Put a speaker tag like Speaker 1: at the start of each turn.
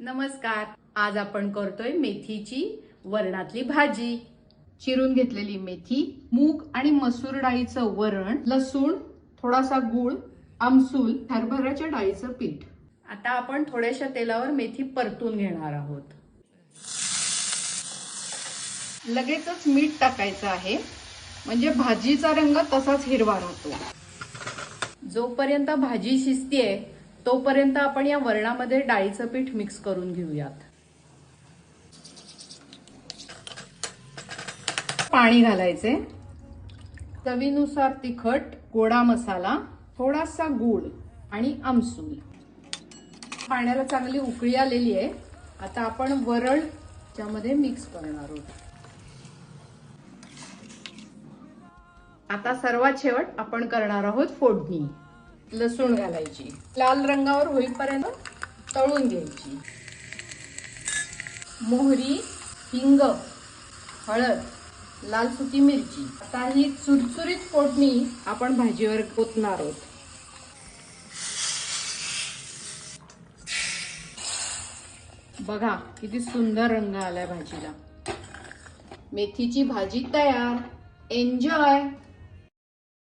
Speaker 1: नमस्कार. आज आपण करतोय मेथीची वरणातली भाजी. चिरून घेतलेली मेथी मूग आणि मसूर डाळीचं वरण लसूण थोडासा गूळ आमसूल हरभऱ्याच्या डाळीचं पीठ. आता आपण थोड्याशा तेलावर मेथी परतून घेणार आहोत. लगेचच मीठ टाकायचं आहे. म्हणजे भाजीचा रंग तसाच हिरवा राहतो. जोपर्यंत भाजी शिजतीये तोपर्यंत आपण या वरणामध्ये डाळीचं पीठ मिक्स करून घेऊयात. पाणी घालायचे. चवीनुसार तिखट गोडा मसाला थोडासा गूळ आणि आमसूल. पाण्याला चांगली उकळी आलेली आहे. आता आपण वरळ त्यामध्ये मिक्स करणार आहोत. आता सर्वात शेवट आपण करणार आहोत फोडणी. लसूण घालायची. लाल रंगावर होईपर्यंत तळून घ्यायची. मोहरी हिंग हळद लाल सुकी मिरची. आता ही चुरचुरीत फोडणी आपण भाजीवर ओतणार आहोत. बघा किती सुंदर रंग आलाय भाजीला. मेथीची भाजी तयार. एन्जॉय